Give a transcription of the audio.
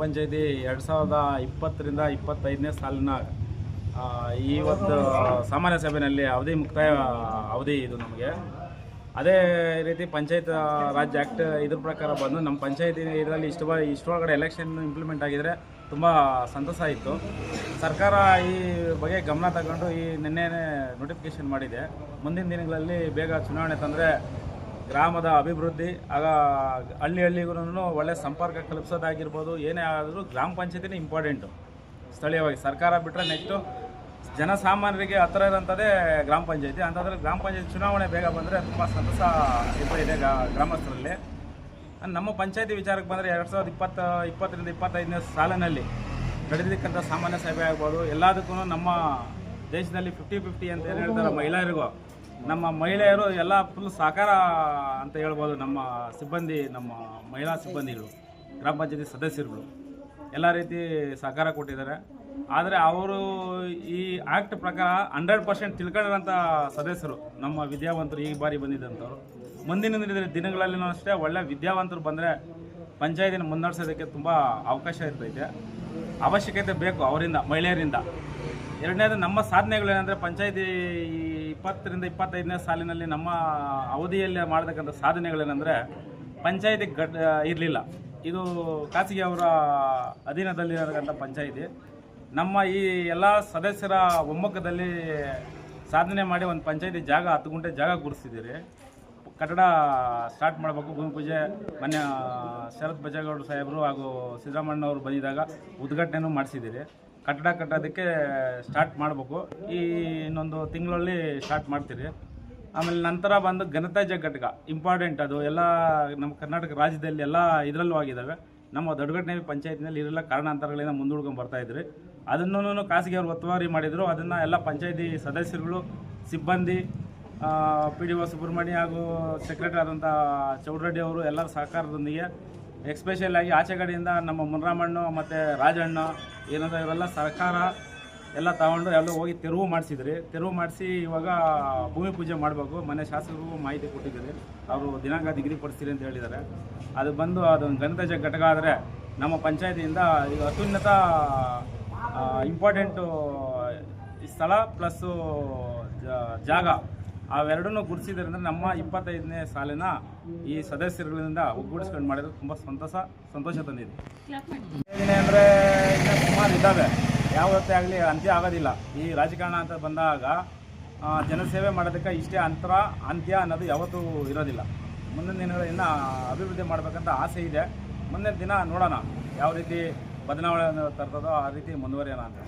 ಪಂಚಾಯತಿ ಎರಡು ಸಾವಿರದ ಇಪ್ಪತ್ತರಿಂದ ಇಪ್ಪತ್ತೈದನೇ ಸಾಲಿನ ಇವತ್ತು ಸಾಮಾನ್ಯ ಸಭೆಯಲ್ಲಿ ಅವಧಿ ಮುಕ್ತಾಯ, ಅವಧಿ ಇದು ನಮಗೆ. ಅದೇ ರೀತಿ ಪಂಚಾಯತ್ ರಾಜ್ ಆ್ಯಕ್ಟ್ ಇದ್ರ ಪ್ರಕಾರ ಬಂದು ನಮ್ಮ ಪಂಚಾಯತಿ ಇದರಲ್ಲಿ ಇಷ್ಟು ಬ, ಇಷ್ಟರೊಳಗಡೆ ಎಲೆಕ್ಷನ್ ಇಂಪ್ಲಿಮೆಂಟ್ ಆಗಿದರೆ ತುಂಬ ಸಂತಸ ಇತ್ತು. ಸರ್ಕಾರ ಈ ಬಗ್ಗೆ ಗಮನ ತಗೊಂಡು ಈ ನಿನ್ನೆ ನೋಟಿಫಿಕೇಷನ್ ಮಾಡಿದೆ. ಮುಂದಿನ ದಿನಗಳಲ್ಲಿ ಬೇಗ ಚುನಾವಣೆ ತಂದರೆ ಗ್ರಾಮದ ಅಭಿವೃದ್ಧಿ, ಆಗ ಹಳ್ಳಿ ಹಳ್ಳಿಗೂ ಒಳ್ಳೆ ಸಂಪರ್ಕ ಕಲ್ಪಿಸೋದಾಗಿರ್ಬೋದು, ಏನೇ ಆದರೂ ಗ್ರಾಮ ಪಂಚಾಯತಿನೇ ಇಂಪಾರ್ಟೆಂಟು ಸ್ಥಳೀಯವಾಗಿ ಸರ್ಕಾರ ಬಿಟ್ಟರೆ ನೆಕ್ಸ್ಟು ಜನಸಾಮಾನ್ಯರಿಗೆ ಹತ್ತಿರ ಇರೋಂಥದ್ದೇ ಗ್ರಾಮ ಪಂಚಾಯತಿ. ಅಂತಂದರೆ ಗ್ರಾಮ ಪಂಚಾಯತಿ ಚುನಾವಣೆ ಬೇಗ ಬಂದರೆ ತುಂಬ ಸಂತಸ ಇದು ಗ್ರಾಮಸ್ಥರಲ್ಲಿ. ನಮ್ಮ ಪಂಚಾಯತಿ ವಿಚಾರಕ್ಕೆ ಬಂದರೆ ಎರಡು ಸಾವಿರದ ಇಪ್ಪತ್ತ, ಇಪ್ಪತ್ತರಿಂದ ಇಪ್ಪತ್ತೈದನೇ ಸಾಲಿನಲ್ಲಿ ನಡೆದಿರ್ತಕ್ಕಂಥ ಸಾಮಾನ್ಯ ಸಭೆ ಆಗ್ಬೋದು. ಎಲ್ಲದಕ್ಕೂ ನಮ್ಮ ದೇಶದಲ್ಲಿ ಫಿಫ್ಟಿ ಫಿಫ್ಟಿ ಅಂತ ಏನು ಹೇಳ್ತಾರೆ ಮಹಿಳೆಯರಿಗೂ ನಮ್ಮ ಮಹಿಳೆಯರು ಎಲ್ಲ ಫುಲ್ ಸಹಕಾರ ಅಂತ ಹೇಳ್ಬೋದು ನಮ್ಮ ಸಿಬ್ಬಂದಿ, ನಮ್ಮ ಮಹಿಳಾ ಸಿಬ್ಬಂದಿಗಳು, ಗ್ರಾಮ ಪಂಚಾಯತಿ ಸದಸ್ಯರುಗಳು. ಎಲ್ಲ ರೀತಿ ಸಹಕಾರ ಕೊಟ್ಟಿದ್ದಾರೆ. ಆದರೆ ಅವರು ಈ ಆ್ಯಕ್ಟ್ ಪ್ರಕಾರ ಹಂಡ್ರೆಡ್ ಪರ್ಸೆಂಟ್ ತಿಳ್ಕೊಂಡಿರೋಂಥ ಸದಸ್ಯರು, ನಮ್ಮ ವಿದ್ಯಾವಂತರು ಈ ಬಾರಿ ಬಂದಿದ್ದಂಥವ್ರು. ಮುಂದಿನ ದಿನ- ದಿನಗಳಲ್ಲಿನೂ ಅಷ್ಟೇ ಒಳ್ಳೆ ವಿದ್ಯಾವಂತರು ಬಂದರೆ ಪಂಚಾಯತಿನ ಮುನ್ನಡೆಸೋದಕ್ಕೆ ತುಂಬ ಅವಕಾಶ ಇರ್ತೈತೆ. ಅವಶ್ಯಕತೆ ಬೇಕು ಅವರಿಂದ, ಮಹಿಳೆಯರಿಂದ. ಎರಡನೇದು ನಮ್ಮ ಸಾಧನೆಗಳೇನೆಂದರೆ ಪಂಚಾಯತಿ ಈ ಇಪ್ಪತ್ತರಿಂದ ಇಪ್ಪತ್ತೈದನೇ ಸಾಲಿನಲ್ಲಿ ನಮ್ಮ ಅವಧಿಯಲ್ಲಿ ಮಾಡತಕ್ಕಂಥ ಸಾಧನೆಗಳೇನೆಂದರೆ ಪಂಚಾಯತಿ ಗಡ್ ಇರಲಿಲ್ಲ. ಇದು ಖಾಸಗಿ ಅವರ ಅಧೀನದಲ್ಲಿರತಕ್ಕಂಥ ಪಂಚಾಯಿತಿ. ನಮ್ಮ ಈ ಎಲ್ಲ ಸದಸ್ಯರ ಒಮ್ಮುಖದಲ್ಲಿ ಸಾಧನೆ ಮಾಡಿ ಒಂದು ಪಂಚಾಯಿತಿ ಜಾಗ ಹತ್ತು ಗುಂಟೆ ಜಾಗ ಗುರುತಿಸಿದ್ದೀರಿ ಕಟ್ಟಡ ಸ್ಟಾರ್ಟ್ ಮಾಡಬೇಕು. ಭೂಮಿ ಪೂಜೆ ಮೊನ್ನೆ ಶರತ್ ಬಜೇಗೌಡ ಸಾಹೇಬರು ಹಾಗೂ ಸಿದ್ದರಾಮಣ್ಣವರು ಬಂದಿದ್ದಾಗ ಉದ್ಘಾಟನೆಯೂ ಮಾಡಿಸಿದ್ದೀರಿ. ಕಟ್ಟಡ ಕಟ್ಟೋದಕ್ಕೆ ಸ್ಟಾರ್ಟ್ ಮಾಡಬೇಕು. ಈ ಇನ್ನೊಂದು ತಿಂಗಳಲ್ಲಿ ಸ್ಟಾರ್ಟ್ ಮಾಡ್ತೀರಿ. ಆಮೇಲೆ ನಂತರ ಬಂದು ಘನತ್ಯಾಜ್ಯ ಘಟಕ ಇಂಪಾರ್ಟೆಂಟ್ ಅದು. ಎಲ್ಲ ನಮ್ಮ ಕರ್ನಾಟಕ ರಾಜ್ಯದಲ್ಲಿ ಎಲ್ಲ ಇದರಲ್ಲೂ ಆಗಿದ್ದಾವೆ ನಮ್ಮ ದೊಡ್ಡಘಟನೆ ಪಂಚಾಯತ್ನಲ್ಲಿ ಇರಲ್ಲ, ಕಾರಣಾಂತರಗಳಿಂದ ಮುಂದೂಡ್ಕೊಂಡು ಬರ್ತಾ ಇದ್ರಿ. ಅದನ್ನು ಖಾಸಗಿ ಅವರು ಒತ್ತುವರಿ ಮಾಡಿದರು. ಅದನ್ನು ಎಲ್ಲ ಪಂಚಾಯತಿ ಸದಸ್ಯರುಗಳು, ಸಿಬ್ಬಂದಿ ಪಿ ಡಿ ಒ ಸುಬ್ರಹ್ಮಣ್ಯ ಹಾಗೂ ಸೆಕ್ರೆಟರಿ ಆದಂಥ ಚೌಡ್ರೆಡ್ಡಿ ಅವರು ಎಲ್ಲರ ಸಹಕಾರದೊಂದಿಗೆ ಎಕ್ಸ್ಪೆಷಲ್ ಆಗಿ ಆಚೆ ಕಡೆಯಿಂದ ನಮ್ಮ ಮುನ್ರಾಮಣ್ಣು ಮತ್ತು ರಾಜಣ್ಣ, ಏನಂತ ಇವರೆಲ್ಲ ಸರ್ಕಾರ ಎಲ್ಲ ತಗೊಂಡು ಎಲ್ಲ ಹೋಗಿ ತೆರವು ಮಾಡಿಸಿದ್ರಿ. ತೆರವು ಮಾಡಿಸಿ ಇವಾಗ ಭೂಮಿ ಪೂಜೆ ಮಾಡಬೇಕು. ಮನೆ ಶಾಸಕರಿಗೂ ಮಾಹಿತಿ ಕೊಟ್ಟಿದ್ದೀರಿ. ಅವರು ದಿನಾಂಕ ನಿಗದಿಪಡಿಸ್ತೀರಿ ಅಂತ ಹೇಳಿದ್ದಾರೆ. ಅದು ಬಂದು ಅದೊಂದು ಗಣತಜ ಘಟಕ ಆದರೆ ನಮ್ಮ ಪಂಚಾಯತಿಯಿಂದ ಈಗ ಅತ್ಯುನ್ನತ ಇಂಪಾರ್ಟೆಂಟು ಸ್ಥಳ ಪ್ಲಸ್ಸು ಜಾಗ. ಅವೆರಡನ್ನೂ ಗುರುತಿಸಿದ್ರಿಂದ ನಮ್ಮ ಇಪ್ಪತ್ತೈದನೇ ಸಾಲಿನ ಈ ಸದಸ್ಯರುಗಳಿಂದ ಒಗ್ಗೂಡಿಸ್ಕೊಂಡು ಮಾಡಿದ್ರೆ ತುಂಬ ಸಂತಸ, ಸಂತೋಷ ತಂದಿದೆ. ಅಂದರೆ ಇನ್ನು ಸುಮಾರು ಇದ್ದಾವೆ. ಯಾವತ್ತೇ ಆಗಲಿ ಅಂತ್ಯ ಆಗೋದಿಲ್ಲ. ಈ ರಾಜಕಾರಣ ಅಂತ ಬಂದಾಗ ಜನಸೇವೆ ಮಾಡೋದಕ್ಕೆ ಇಷ್ಟೇ ಅಂತರ, ಅಂತ್ಯ ಅನ್ನೋದು ಯಾವತ್ತೂ ಇರೋದಿಲ್ಲ. ಮುಂದಿನ ದಿನಗಳು ಇನ್ನೂ ಅಭಿವೃದ್ಧಿ ಮಾಡಬೇಕಂತ ಆಸೆ ಇದೆ. ಮುಂದಿನ ದಿನ ನೋಡೋಣ ಯಾವ ರೀತಿ ಬದಲಾವಣೆ ತರ್ತದೋ ಆ ರೀತಿ ಮುಂದುವರಿಯೋಣ ಅಂತ.